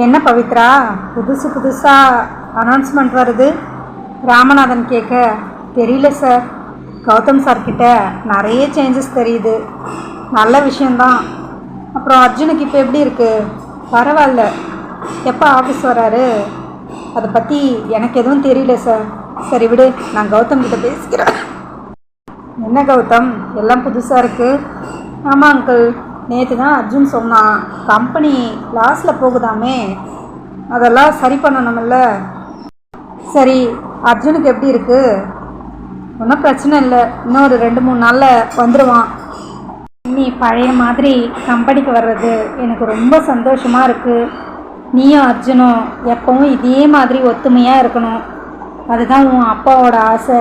என்ன பவித்ரா? புதுசு புதுசாக அனௌன்ஸ்மெண்ட் வருது. ராமநாதன் கேட்க தெரியல சார் கௌதம் சார்கிட்ட நிறைய சேஞ்சஸ் தெரியுது. நல்ல விஷயந்தான் அப்புறம் அர்ஜுனுக்கு இப்போ எப்படி இருக்குது பரவாயில்ல. எப்போ ஆஃபீஸ் வராரு? அதை பற்றி எனக்கு எதுவும் தெரியல சார் சரி விடு நான் கௌதம் கிட்ட பேசிக்கிறேன். என்ன கௌதம்? எல்லாம் புதுசாக இருக்குது ஆமாம் அங்கிள் நேற்று தான் அர்ஜுன் சொன்னான் கம்பெனி லாஸில் போகுதாமே? அதெல்லாம் சரி பண்ணணும்ல? சரி அர்ஜுனுக்கு எப்படி இருக்குது ஒன்றும் பிரச்சனை இல்லை. இன்னும் ஒரு ரெண்டு மூணு நாளில் வந்துடுவான் நீ பழைய மாதிரி கம்பெனிக்கு வர்றது எனக்கு ரொம்ப சந்தோஷமாக இருக்குது நீயும் அர்ஜுனும் எப்பவும் இதே மாதிரி ஒத்துமையாக இருக்கணும். அதுதான் உன் அப்பாவோட ஆசை.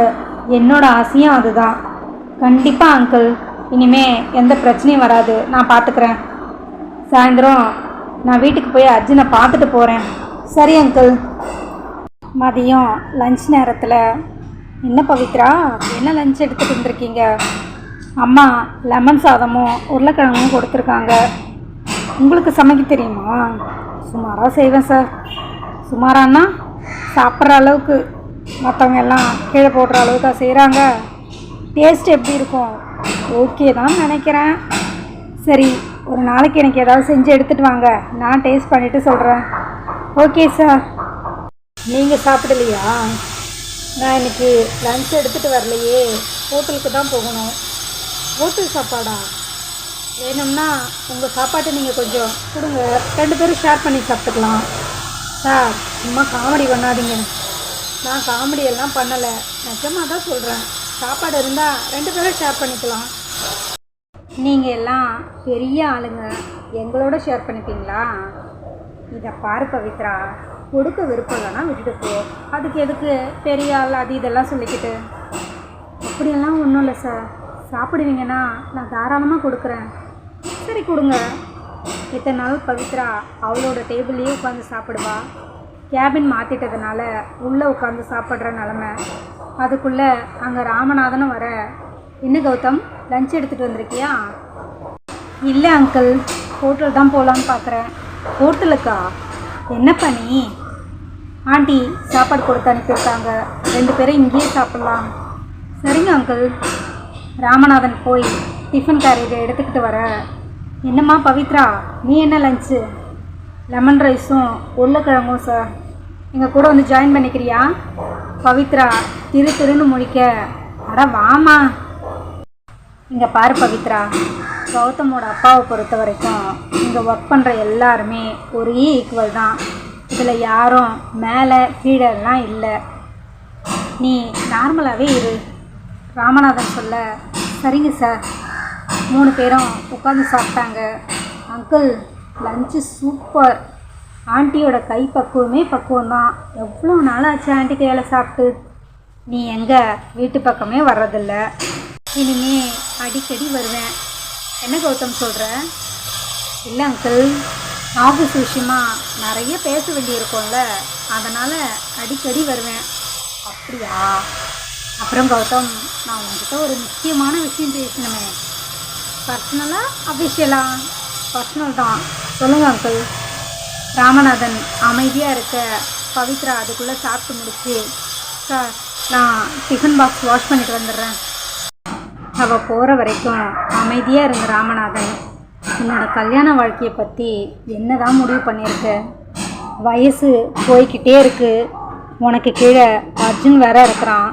என்னோட ஆசையும் அதுதான். கண்டிப்பாக அங்கிள் இனிமே எந்த பிரச்சனையும் வராது. நான் பார்த்துக்கிறேன் சாயந்தரம் நான் வீட்டுக்கு போய் அர்ஜுனை பார்த்துட்டு போகிறேன் சரி அங்கிள் மதியம் லஞ்ச் நேரத்தில். என்ன பவித்ரா? என்ன லஞ்ச் எடுத்துகிட்டு வந்திருக்கீங்க? அம்மா லெமன் சாதமும் உருளைக்கிழங்கும் கொடுத்துருக்காங்க. உங்களுக்கு சமைக்க தெரியுமா? சுமாராக செய்வேன் சார் சுமாரானா? சாப்பிட்ற அளவுக்கு. மற்றவங்க எல்லாம் கீழே போடுற அளவுக்கு செய்கிறாங்க டேஸ்ட் எப்படி இருக்கும்? ஓகே தான் நினைக்கிறேன். சரி ஒரு நாளைக்கு எனக்கு ஏதாவது செஞ்சு எடுத்துகிட்டு வாங்க. நான் டேஸ்ட் பண்ணிவிட்டு சொல்கிறேன் ஓகே சார் நீங்கள் சாப்பிடலையா? நான் இன்றைக்கி லஞ்ச் எடுத்துகிட்டு வரலையே. ஹோட்டலுக்கு தான் போகணும். ஹோட்டல் சாப்பாடா? வேணும்னா உங்கள் சாப்பாட்டை நீங்கள் கொஞ்சம் கொடுங்க. ரெண்டு பேரும் ஷேர் பண்ணி சாப்பிட்டுக்கலாம். சார் சும்மா காமெடி பண்ணாதீங்க. நான் காமெடியெல்லாம் பண்ணலை. நிஜமாக தான் சொல்கிறேன் சாப்பாடு இருந்தால் ரெண்டு பேரும் ஷேர் பண்ணிக்கலாம். நீங்கள் எல்லாம் பெரிய ஆளுங்க. எங்களோட ஷேர் பண்ணிப்பீங்களா? இதை பாரு பவித்ரா. கொடுக்க விருப்பம் இல்லைன்னா விட்டுட்டு போ. அதுக்கு எதுக்கு பெரிய ஆள் அது இதெல்லாம் சொல்லிக்கிட்டு? அப்படியெல்லாம் ஒன்றும் இல்லை சார் சாப்பிடுவீங்கன்னா நான் தாராளமாக கொடுக்குறேன். சரி கொடுங்க. இத்தனை நாள் பவித்ரா அவளோட டேபிள்லேயே உட்காந்து சாப்பிடுவா. கேபின் மாற்றிட்டதுனால உள்ளே உட்காந்து சாப்பிட்ற நிலமை. அதுக்குள்ளே அங்கே ராமநாதனும் வர. என்ன கௌதம்? லஞ்ச் எடுத்துகிட்டு வந்திருக்கியா? இல்லை அங்கிள் ஹோட்டல் தான் போகலான்னு பார்க்குறேன் ஹோட்டலுக்கா என்ன பண்ணி ஆண்டி சாப்பாடு கொடுத்து அனுப்பியிருக்காங்க. ரெண்டு பேரும் இங்கேயே சாப்பிட்லாம். சரிங்க அங்கிள் ராமநாதன் போய் டிஃபன் கேரேஜை எடுத்துக்கிட்டு வர. என்னம்மா பவித்ரா? நீ என்ன லஞ்சு லெமன் ரைஸும் உருளைக்கிழங்கும் சார் எங்கள் கூட வந்து ஜாயின் பண்ணிக்கிறியா? பவித்ரா திரு திருன்னு முழிக்க. அட வாமா இங்கே பாரு பவித்ரா. கௌதமோட அப்பாவை பொறுத்த வரைக்கும் இங்கே ஒர்க் பண்ணுற எல்லாருமே ஒரே ஈக்குவல் தான். இதில் யாரும் மேலே கீழெல்லாம் இல்லை. நீ நார்மலாகவே இரு. ராமநாதன் சொல்ல சரிங்க சார் மூணு பேரும் உட்காந்து சாப்பிட்டாங்க. அங்கிள் லஞ்சு சூப்பர் ஆண்டியோட கை பக்குவமே பக்குவம் தான் எவ்வளோ நாள் ஆச்சு ஆண்டி கையால் சாப்பிட்டு? நீ எங்கே? வீட்டு பக்கமே வர்றதில்ல. இனிமே அடிக்கடி வருவேன். என்ன கௌதம் சொல்கிற இல்லை அங்கிள் ஆஃபீஸ் விஷயமா நிறைய பேச வேண்டியிருக்கோம்ல. அதனால் அடிக்கடி வருவேன். அப்படியா? அப்புறம் கௌதம் நான் உங்ககிட்ட ஒரு முக்கியமான விஷயம் பேசணுமே. பர்சனலாக அஃபிஷியலா பர்சனல் தான். சொல்லுங்கள் அங்கிள் ராமநாதன் அமைதியாக இருக்க. பவித்ரா அதுக்குள்ளே சாப்பிட்டு முடிச்சு. சார் நான் டிஃபன் பாக்ஸ் வாஷ் பண்ணிட்டு வந்துடுறேன். அவள் போகிற வரைக்கும் அமைதியாக இருந்த ராமநாதன் உன்னோட கல்யாண வாழ்க்கையை பற்றி என்னதான் முடிவு பண்ணியிருக்க வயசு போய்கிட்டே இருக்குது உனக்கு கீழே அர்ஜுன் வேற இருக்கிறான்.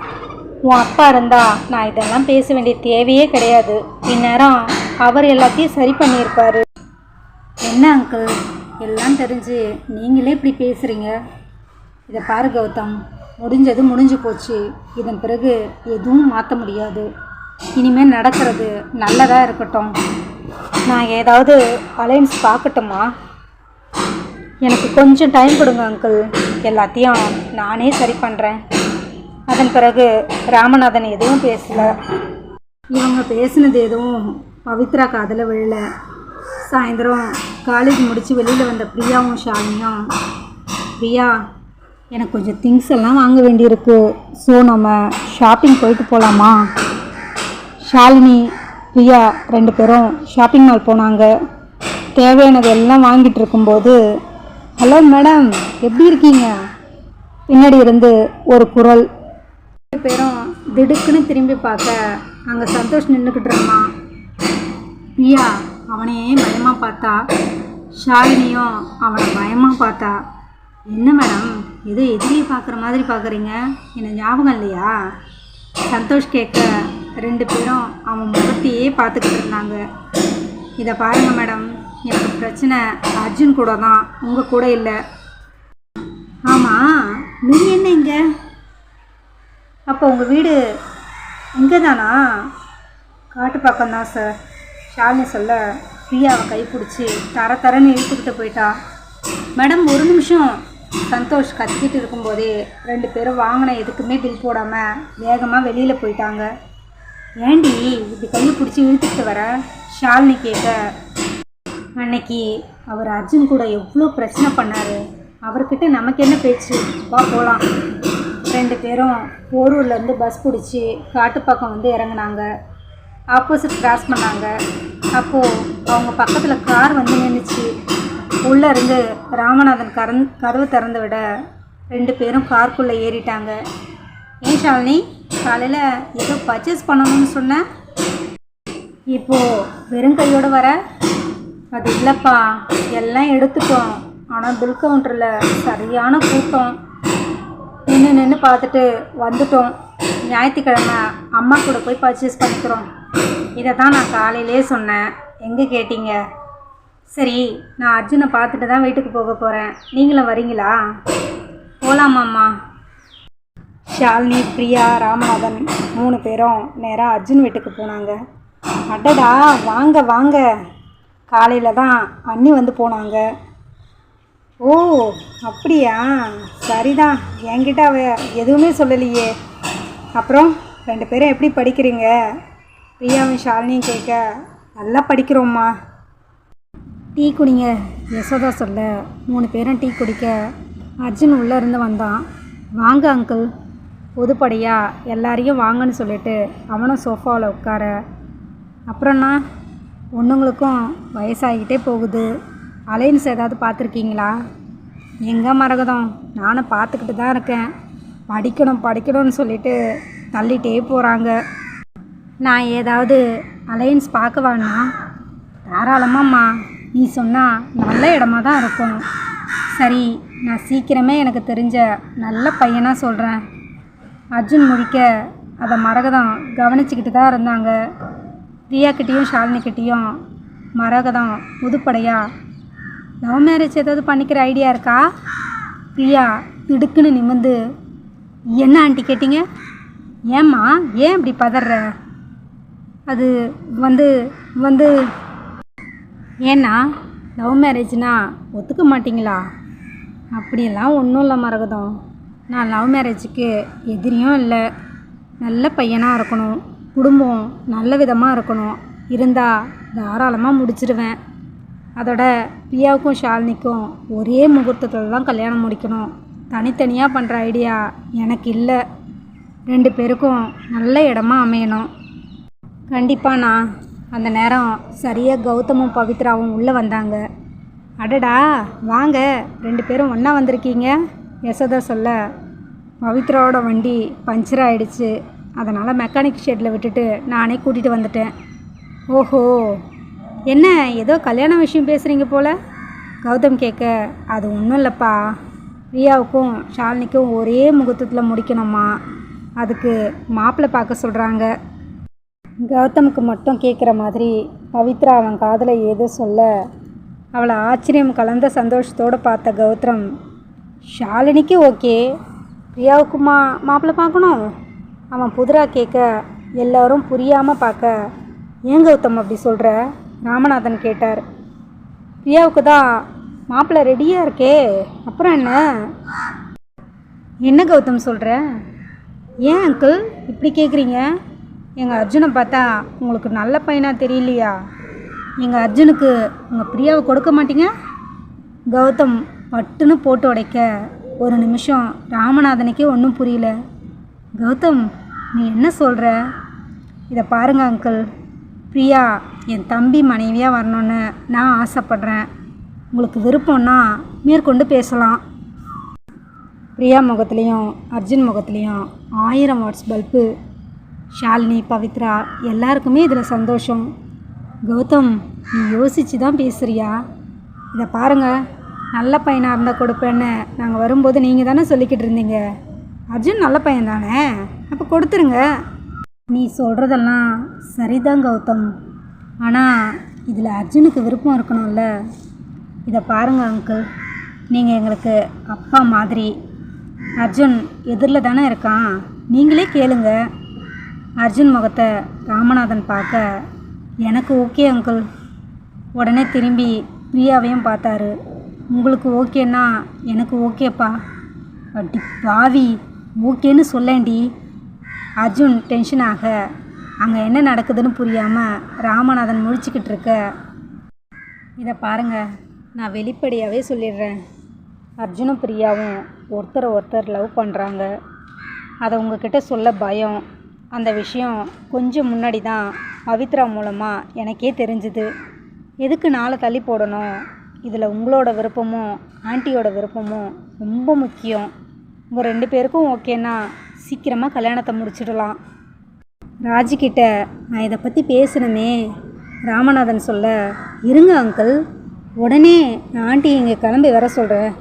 உன் அப்பா இருந்தால் நான் இதெல்லாம் பேச வேண்டிய தேவையே கிடையாது. இந்நேரம் அவர் எல்லாத்தையும் சரி பண்ணியிருப்பாரு. என்ன அங்கிள் எல்லாம் தெரிஞ்சு நீங்களே இப்படி பேசுகிறீங்க இதை பாரு கௌதம். முடிஞ்சது முடிஞ்சு போச்சு. இதன் பிறகு எதுவும் மாற்ற முடியாது. இனிமேல் நடக்கிறது நல்லதாக இருக்கட்டும். நான் ஏதாவது அலைன்ஸ் பார்க்கட்டுமா? எனக்கு கொஞ்சம் டைம் கொடுங்க அங்கிள் எல்லாத்தையும் நானே சரி பண்ணுறேன் அதன் பிறகு ராமநாதன் எதுவும் பேசல. இவங்க பேசினது எதுவும் பவித்ரா காதில் விழல. சாயந்தரம் காலேஜ் முடித்து வெளியில் வந்த பிரியாவும் ஷாலினியும் பிரியா எனக்கு கொஞ்சம் திங்ஸ் எல்லாம் வாங்க வேண்டியிருக்கு. ஸோ நம்ம ஷாப்பிங் போயிட்டு போகலாமா ஷாலினி பிரியா ரெண்டு பேரும் ஷாப்பிங் மால் போனாங்க. தேவையானது எல்லாம் வாங்கிட்டு இருக்கும்போது ஹலோ மேடம் எப்படி இருக்கீங்க? பின்னாடி இருந்து ஒரு குரல். ரெண்டு பேரும் திடுக்குன்னு திரும்பி பார்க்க அங்கே சந்தோஷ் நின்றுக்கிட்டு இருந்தான். பிரியா அவனையே பயமாக பார்த்தா ஷாலினியும் அவனை பயமாக பார்த்தா என்ன மேடம் ஏதோ எதிரியை பார்க்குற மாதிரி பார்க்குறீங்க? என்ன ஞாபகம் இல்லையா? சந்தோஷ் கேட்க ரெண்டு பேரும் அவன் முகத்தையே பார்த்துக்கிட்டு இருந்தாங்க. இதை பாருங்க மேடம் எனக்கு பிரச்சனை. அர்ஜுன் கூட தான் உங்கள் கூட இல்லை. ஆமாம் நீ என்ன இங்கே? அப்போ உங்கள் வீடு இங்கே தானா காட்டு பக்கம் தான் சார் ஷாலினி சொல்ல பிரியாவை கைப்பிடிச்சி தர தரன்னு இழுத்துக்கிட்டு போயிட்டா. மேடம் ஒரு நிமிஷம். சந்தோஷ் கத்திக்கிட்டு இருக்கும்போதே ரெண்டு பேரும் வாங்கின எதுக்குமே பில் போடாமல் வேகமாக வெளியில் போயிட்டாங்க. ஏண்டி இப்படி கையை பிடிச்சி இழுத்துக்கிட்டு வர? ஷாலினி கேட்க அன்னைக்கு அவர் அர்ஜுன் கூட எவ்வளோ பிரச்சனை பண்ணார். அவர்கிட்ட நமக்கு என்ன பேச்சு? வா போகலாம் ரெண்டு பேரும் போரூர்லேருந்து பஸ் பிடிச்சி காட்டுப்பாக்கம் வந்து இறங்குனாங்க. ஆப்போசிட் கிராஸ் பண்ணாங்க. அப்போது அவங்க பக்கத்தில் கார் வந்து நின்றுச்சு உள்ளே இருந்து ராமநாதன் கரந் கதவு திறந்து விட ரெண்டு பேரும் கார்க்குள்ளே ஏறிட்டாங்க. ஏன் ஷாலினி? காலையில் ஏதோ பர்ச்சேஸ் பண்ணணும்னு சொன்னேன். இப்போது வெறும் கையோடு வர? அது இல்லைப்பா எல்லாம் எடுத்துட்டோம். ஆனால் பில் கவுண்டரில் சரியான கூட்டம். நின்று நின்று பார்த்துட்டு வந்துட்டோம். ஞாயிற்றுக்கிழமை அம்மா கூட போய் பர்ச்சேஸ் பண்ணிக்கிறோம். இதை தான் நான் காலையிலே சொன்னேன். எங்கே கேட்டீங்க? சரி நான் அர்ஜுனை பார்த்துட்டு தான் வீட்டுக்கு போக போகிறேன் நீங்களும் வரீங்களா? போகலாமாம்மா ஷாலினி பிரியா ராமநாதன் மூணு பேரும் நேராக அர்ஜுன் வீட்டுக்கு போனாங்க. அடடா வாங்க வாங்க. காலையில் தான் அண்ணி வந்து போனாங்க. ஓ அப்படியா? சரிதான். என்கிட்ட அவ எதுவுமே சொல்லலையே. அப்புறம் ரெண்டு பேரும் எப்படி படிக்கிறீங்க? பிரியாவும் ஷாலினியும் கேட்க நல்லா படிக்கிறோம்மா. டீ குடிங்க. யசோதா சொல்ல மூணு பேரும் டீ குடிக்க அர்ஜுன் உள்ளே இருந்து வந்தான். வாங்க அங்கிள். பொதுப்படையாக எல்லாரையும் வாங்கன்னு சொல்லிட்டு அவனும் சோஃபாவில் உட்கார. அப்புறம்ண்ணா பொண்ணுங்களுக்கும் வயசாகிக்கிட்டே போகுது. அலைன்ஸ் ஏதாவது பார்த்துருக்கீங்களா? எங்கே மரகதம்? நானும் பார்த்துக்கிட்டு தான் இருக்கேன். படிக்கணும் படிக்கணும்னு சொல்லிட்டு தள்ளிட்டே போகிறாங்க நான் ஏதாவது அலையன்ஸ் பார்க்கவாண்ணா தாராளமாம்மா. நீ சொன்னால் நல்ல இடமா தான் இருக்கும். சரி நான் சீக்கிரமே எனக்கு தெரிஞ்ச நல்ல பையனாக சொல்கிறேன் அர்ஜுன் முடிக்க அதை மரகதம் கவனிச்சுக்கிட்டு தான் இருந்தாங்க. ரியாக்கிட்டேயும் ஷாலினிக்கிட்டேயும் மரகதம் புதுப்படையா லவ் மேரேஜ் ஏதாவது பண்ணிக்கிற ஐடியா இருக்கா? பிரியா திடுக்குன்னு நிமிந்து என்ன ஆண்டி கேட்டீங்க? ஏம்மா ஏன் இப்படி பதற அது வந்து வந்து ஏன்னா லவ் மேரேஜ்னா ஒத்துக்க மாட்டீங்களா? அப்படியெல்லாம் ஒன்றும் இல்லை மரகதம். நான் லவ் மேரேஜுக்கு எதிரியும் இல்லை. நல்ல பையனாக இருக்கணும். குடும்பம் நல்ல விதமாக இருக்கணும். இருந்தால் தாராளமாக முடிச்சிடுவேன் அதோட பிரியாவுக்கும் ஷாலினிக்கும் ஒரே முகூர்த்தத்தில் தான் கல்யாணம் முடிக்கணும். தனித்தனியாக பண்ணுற ஐடியா எனக்கு இல்லை. ரெண்டு பேருக்கும் நல்ல இடமா அமையணும். கண்டிப்பாண்ணா அந்த நேரம் சரியாக கௌதமும் பவித்ராவும் உள்ளே வந்தாங்க. அடடா வாங்க. ரெண்டு பேரும் ஒன்றா வந்திருக்கீங்க. யசோதா சொல்ல பவித்ராவோட வண்டி பஞ்சர் ஆகிடுச்சு அதனால் மெக்கானிக் ஷெட்டில் விட்டுட்டு நானே கூட்டிகிட்டு வந்துட்டேன். ஓஹோ! என்ன ஏதோ கல்யாண விஷயம் பேசுகிறீங்க போல? கௌதம் கேட்க அது ஒன்றும் இல்லைப்பா. ரியாவுக்கும் ஷாலினிக்கும் ஒரே முகூர்த்தத்தில் முடிக்கணுமா அதுக்கு மாப்பிள்ளை பார்க்க சொல்கிறாங்க கௌதமுக்கு மட்டும் கேட்குற மாதிரி பவித்ரா அவன் காதில் ஏதோ சொல்ல அவளை ஆச்சரியம் கலந்த சந்தோஷத்தோடு பார்த்த கௌதம் ஷாலினிக்கு ஓகே. பிரியாவுக்குமா மாப்பிள்ளை பார்க்கணும்? அவன் புதிரா கேட்க எல்லாரும் புரியாமல் பார்க்க ஏன் கௌதம் அப்படி சொல்கிற ராமநாதன் கேட்டார். பிரியாவுக்கு தான் மாப்பிள்ளை ரெடியாக இருக்கே. அப்புறம் என்ன? என்ன கௌதம் சொல்கிற ஏன் அங்கிள் இப்படி கேட்குறீங்க எங்கள் அர்ஜுனை பார்த்தா உங்களுக்கு நல்ல பையனாக தெரியலையா? எங்கள் அர்ஜுனுக்கு உங்கள் பிரியாவை கொடுக்க மாட்டீங்க? கௌதம் பட்டுன்னு போட்டு உடைக்க ஒரு நிமிஷம் ராமநாதனுக்கே ஒன்றும் புரியல. கௌதம் நீ என்ன சொல்கிற இதை பாருங்க அங்கிள். பிரியா என் தம்பி மனைவியாக வரணும்னு நான் ஆசைப்பட்றேன். உங்களுக்கு விருப்பம்னா மேற்கொண்டு பேசலாம். பிரியா முகத்துலேயும் அர்ஜுன் முகத்துலேயும் ஆயிரம் வாட்ஸ் பல்பு. ஷாலினி பவித்ரா எல்லாருக்குமே இதில் சந்தோஷம். கௌதம் நீ யோசித்து தான் பேசுறியா? இதை பாருங்கள் நல்ல பையனாக இருந்தால் கொடுப்பேன்னு நாங்கள் வரும்போது நீங்கள் தானே சொல்லிக்கிட்டு இருந்தீங்க. அர்ஜுன் நல்ல பையன் தானே? அப்போ கொடுத்துருங்க. நீ சொல்கிறதெல்லாம் சரிதான் கௌதம். ஆனால் இதில் அர்ஜுனுக்கு விருப்பம் இருக்கணும்ல. இதை பாருங்கள் அங்கிள் நீங்கள் எங்களுக்கு அப்பா மாதிரி. அர்ஜுன் எதிரில் தானே இருக்கான். நீங்களே கேளுங்க. அர்ஜுன் முகத்தை ராமநாதன் பார்க்க எனக்கு ஓகே அங்கிள் உடனே திரும்பி பிரியாவையும் பார்த்தாரு. உங்களுக்கு ஓகேன்னா எனக்கு ஓகேப்பா. அடி பாவி ஓகேன்னு சொல்லேண்டி அர்ஜுன் டென்ஷன் ஆக. அங்கே என்ன நடக்குதுன்னு புரியாமல் ராமநாதன் முழிச்சுக்கிட்டு இருக்க. இதை பாருங்க நான் வெளிப்படையாகவே சொல்லிடுறேன். அர்ஜுனும் பிரியாவும் ஒருத்தரை ஒருத்தர் லவ் பண்ணுறாங்க அதை உங்ககிட்ட சொல்ல பயம். அந்த விஷயம் கொஞ்சம் முன்னாடி தான் பவித்ரா மூலமாக எனக்கே தெரிஞ்சுது. எதுக்கு நாளை தள்ளி போடணும்? இதில் உங்களோட விருப்பமும் ஆண்டியோட விருப்பமும் ரொம்ப முக்கியம். உங்கள் ரெண்டு பேருக்கும் ஓகேன்னா சீக்கிரமாக கல்யாணத்தை முடிச்சிடலாம். ராஜிக்கிட்ட நான் இதை பற்றி பேசினமே ராமநாதன் சொல்ல இருங்க அங்கிள் உடனே நான் ஆண்டி இங்கே கிளம்பி வர சொல்கிறேன்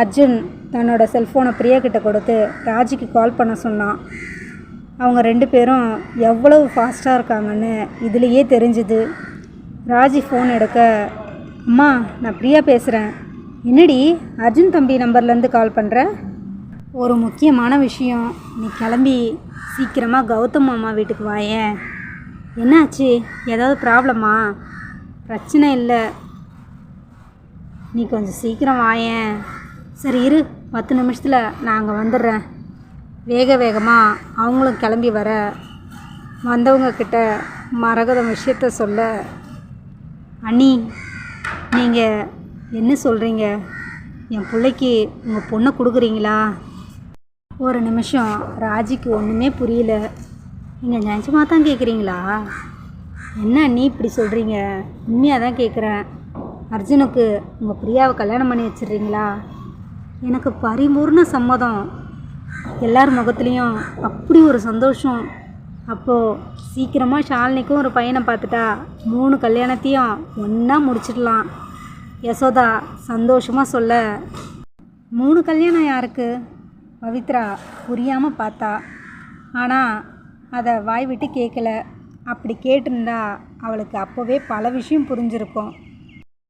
அர்ஜுன் தன்னோட செல்ஃபோனை பிரியா கிட்ட கொடுத்து ராஜிக்கு கால் பண்ண சொன்னான். அவங்க ரெண்டு பேரும் எவ்வளவு ஃபாஸ்ட்டாக இருக்காங்கன்னு இதுலேயே தெரிஞ்சுது. ராஜி ஃபோன் எடுக்க அம்மா நான் பிரியா பேசுகிறேன் என்னடி அர்ஜுன் தம்பி நம்பர்லேருந்து கால் பண்ணுறேன் ஒரு முக்கியமான விஷயம். நீ கிளம்பி சீக்கிரமாக கௌதம் மாமா வீட்டுக்கு வாயேன் என்னாச்சு? ஏதாவது ப்ராப்ளமா? பிரச்சனை இல்லை. நீ கொஞ்சம் சீக்கிரம் வாயேன் சரி இரு. பத்து நிமிஷத்தில் நான் அங்கே வந்துடுறேன். வேக வேகமாக அவங்களும் கிளம்பி வர. வந்தவங்கக்கிட்ட மரகதம் விஷயத்த சொல்ல. அண்ணி நீங்கள் என்ன சொல்கிறீங்க என் பிள்ளைக்கு உங்கள் பொண்ணை கொடுக்குறீங்களா? ஒரு நிமிஷம் ராஜிக்கு ஒன்றுமே புரியல. நீங்கள் நிஜமாக தான் கேட்குறீங்களா என்ன நீ இப்படி சொல்கிறீங்க உண்மையாக தான் கேட்குறேன் அர்ஜுனுக்கு உங்கள் பிரியாவை கல்யாணம் பண்ணி வச்சிடுறீங்களா? எனக்கு பரிபூர்ண சம்மதம். எல்லார் முகத்துலேயும் அப்படி ஒரு சந்தோஷம். அப்போது சீக்கிரமாக ஷாலினிக்கும் ஒரு பையனை பார்த்துட்டா மூணு கல்யாணத்தையும் ஒன்றா முடிச்சிடலாம். யசோதா சந்தோஷமாக சொல்ல. மூணு கல்யாணம் யாருக்கு? பவித்ரா புரியாமல் பார்த்தா. ஆனால் அதை வாய் விட்டு கேட்கல அப்படி கேட்டிருந்தா அவளுக்கு அப்போவே பல விஷயம் புரிஞ்சிருக்கும்.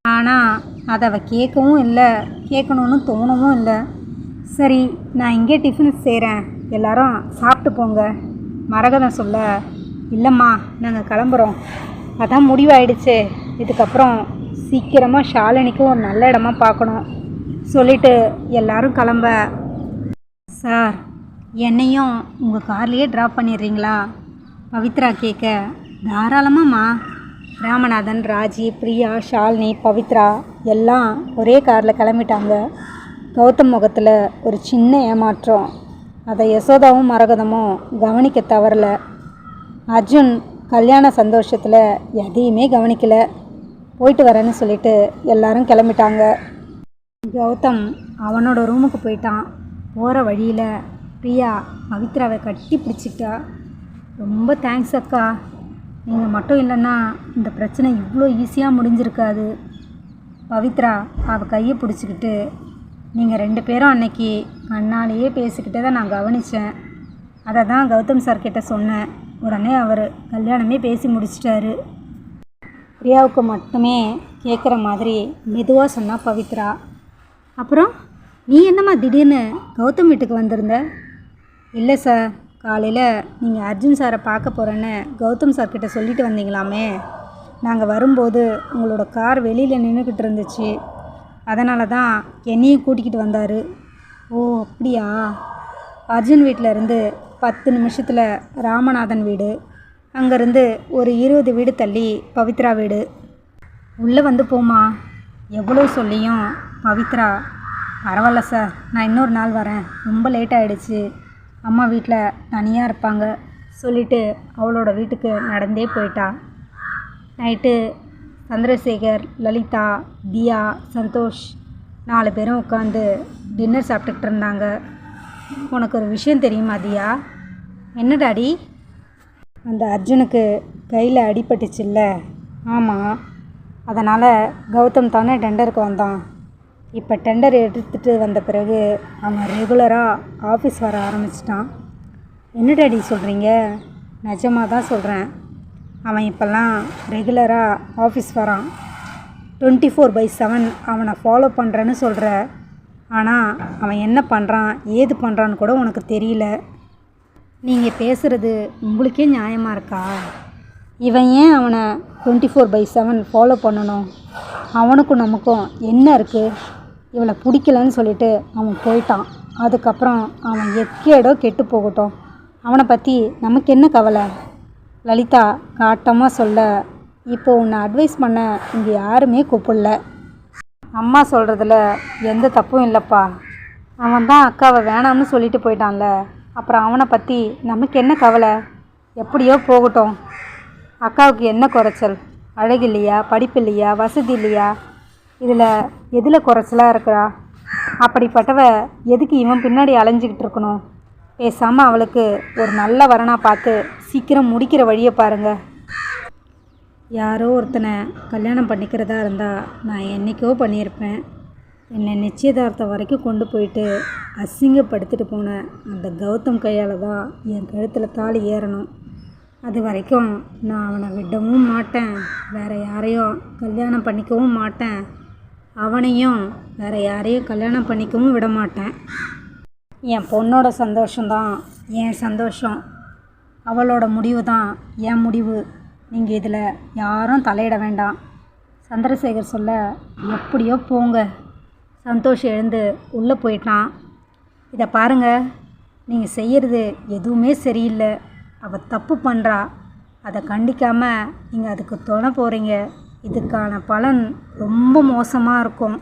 ஆனால் அதை அவள் கேட்கவும் இல்லை. கேட்கணுன்னு தோணவும் இல்லை. சரி நான் இங்கே டிஃபன் செய்கிறேன் எல்லாரும் சாப்பிட்டு போங்க. மரகதம் சொல்ல இல்லைம்மா நாங்கள் கிளம்புறோம். அதான் முடிவாயிடுச்சு. இதுக்கப்புறம் சீக்கிரமாக ஷாலினிக்கும் ஒரு நல்ல இடமா பார்க்கணும். சொல்லிட்டு எல்லாரும் கிளம்ப. சார் என்னையும் உங்கள் கார்லேயே ட்ராப் பண்ணிடுறீங்களா? பவித்ரா கேட்க தாராளமாம்மா. ராமநாதன் ராஜி பிரியா ஷாலினி பவித்ரா எல்லாம் ஒரே காரில் கிளம்பிட்டாங்க. கௌதம் முகத்தில் ஒரு சின்ன ஏமாற்றம். அதை யசோதாவும் மரகதமும் கவனிக்க தவறல. அர்ஜுன் கல்யாண சந்தோஷத்தில் எதையுமே கவனிக்கல. போயிட்டு வரேன்னு சொல்லிட்டு எல்லாரும் கிளம்பிட்டாங்க. கௌதம் அவனோட ரூமுக்கு போயிட்டான். போகிற வழியில் பிரியா பவித்ராவை கட்டி பிடிச்சிட்டா. ரொம்ப தேங்க்ஸ் அக்கா. நீங்கள் மட்டும் இல்லைன்னா இந்த பிரச்சனை இவ்வளோ ஈஸியாக முடிஞ்சிருக்காது. பவித்ரா அவள் கையை பிடிச்சிக்கிட்டு நீங்கள் ரெண்டு பேரும் அன்னைக்கு அண்ணாலேயே பேசிக்கிட்டே தான் நான் கவனித்தேன் அதை தான் கௌதம் சார் சொன்னேன். உடனே அவர் கல்யாணமே பேசி முடிச்சிட்டாரு. பிரியாவுக்கு மட்டுமே கேட்குற மாதிரி மெதுவாக சொன்னா பவித்ரா. அப்புறம் நீ என்னம்மா திடீர்னு கௌதம் வீட்டுக்கு வந்திருந்த? இல்லை சார் காலையில் நீங்கள் அர்ஜுன் சாரை பார்க்க போகிறேன்னு கௌதம் சார் கிட்ட சொல்லிட்டு வந்தீங்களாமே. நாங்கள் வரும்போது உங்களோட கார் வெளியில் நின்றுக்கிட்டு இருந்துச்சு. அதனால தான் என்னையும் கூட்டிக்கிட்டு வந்தார். ஓ அப்படியா? அர்ஜுன் வீட்டில் இருந்து பத்து நிமிஷத்தில் ராமநாதன் வீடு. அங்கேருந்து ஒரு இருபது வீடு தள்ளி பவித்ரா வீடு. உள்ளே வந்து போமா எவ்வளோ சொல்லியும் பவித்ரா பரவாயில்ல சார் நான் இன்னொரு நாள் வரேன். ரொம்ப லேட் ஆகிடுச்சு அம்மா வீட்டில் தனியாக இருப்பாங்க. சொல்லிவிட்டு அவளோட வீட்டுக்கு நடந்தே போயிட்டா. நைட்டு சந்திரசேகர் லலிதா தியா சந்தோஷ் நாலு பேரும் உட்காந்து டின்னர் சாப்பிட்டுக்கிட்டு இருந்தாங்க. உனக்கு ஒரு விஷயம் தெரியுமா தியா? என்ன டாடி? அந்த அர்ஜுனுக்கு கையில் அடிபட்டுச்சுல்ல? ஆமாம் அதனால் கௌதம் தானே டெண்டருக்கு வந்தான். இப்போ டெண்டர் எடுத்துகிட்டு வந்த பிறகு அவன் ரெகுலராக ஆஃபீஸ் வர ஆரம்பிச்சிட்டான். என்ன டாடி சொல்கிறீங்க நிஜமாக தான் சொல்கிறேன் அவன் இப்போல்லாம் ரெகுலராக ஆஃபீஸ் வரான். டுவெண்ட்டி ஃபோர் பை செவன் அவனை ஃபாலோ பண்ணுறேன்னு சொல்கிற ஆனால் அவன் என்ன பண்ணுறான் ஏது பண்ணுறான்னு கூட உனக்கு தெரியல. நீங்கள் பேசுகிறது உங்களுக்கே நியாயமாக இருக்கா? இவன் ஏன் அவனை twenty four by seven follow பண்ணணும்? அவனுக்கும் நமக்கும் என்ன இருக்குது இவளை பிடிக்கலன்னு சொல்லிட்டு அவன் போயிட்டான். அதுக்கப்புறம் அவன் எக்கேடோ கெட்டு போகட்டும். அவனை பற்றி நமக்கு என்ன கவலை? லலிதா காட்டமாக சொல்ல இப்போ உன்னை அட்வைஸ் பண்ண இங்கே யாருமே கூப்பிடல. அம்மா சொல்கிறதுல எந்த தப்பும் இல்லைப்பா. அவன் தான் அக்காவை வேணாம்னு சொல்லிட்டு போயிட்டான்ல. அப்புறம் அவனை பற்றி நமக்கு என்ன கவலை? எப்படியோ போகட்டும். அக்காவுக்கு என்ன குறைச்சல்? அழகு இல்லையா? படிப்பு இல்லையா? வசதி இல்லையா? இதில் எதில் குறைச்சலாக இருக்கிறா? அப்படிப்பட்டவ எதுக்கு இவன் பின்னாடி அலைஞ்சிக்கிட்டு இருக்கணும்? பேசாமல் அவளுக்கு ஒரு நல்ல வரனாக பார்த்து சீக்கிரம் முடிக்கிற வழியை பாருங்கள் யாரோ ஒருத்தனை கல்யாணம் பண்ணிக்கிறதா இருந்தால் நான் என்றைக்கோ பண்ணியிருப்பேன். என்னை நிச்சயதார்த்தம் வரைக்கும் கொண்டு போயிட்டு அசிங்கப்படுத்திட்டு போன அந்த கௌதம் கையால் தான் என் கழுத்தில் தாலி ஏறணும். அது வரைக்கும் நான் அவனை விடவும் மாட்டேன். வேறு யாரையும் கல்யாணம் பண்ணிக்கவும் மாட்டேன். அவனையும் வேறு யாரையும் கல்யாணம் பண்ணிக்கவும் விட மாட்டேன். என் பொண்ணோட சந்தோஷம்தான் என் சந்தோஷம். அவளோட முடிவு தான் என் முடிவு. நீங்கள் இதில் யாரும் தலையிட வேண்டாம். சந்திரசேகர் சொல்ல எப்படியோ போங்க. சந்தோஷ் எழுந்து உள்ளே போயிட்டான். இதை பாருங்கள் நீங்கள் செய்கிறது எதுவுமே சரியில்லை. அவள் தப்பு பண்ணுறா அதை கண்டிக்காமல் நீங்கள் அதுக்கு துணை போகிறீங்க இதுக்கான பலன் ரொம்ப மோசமாக இருக்கும்.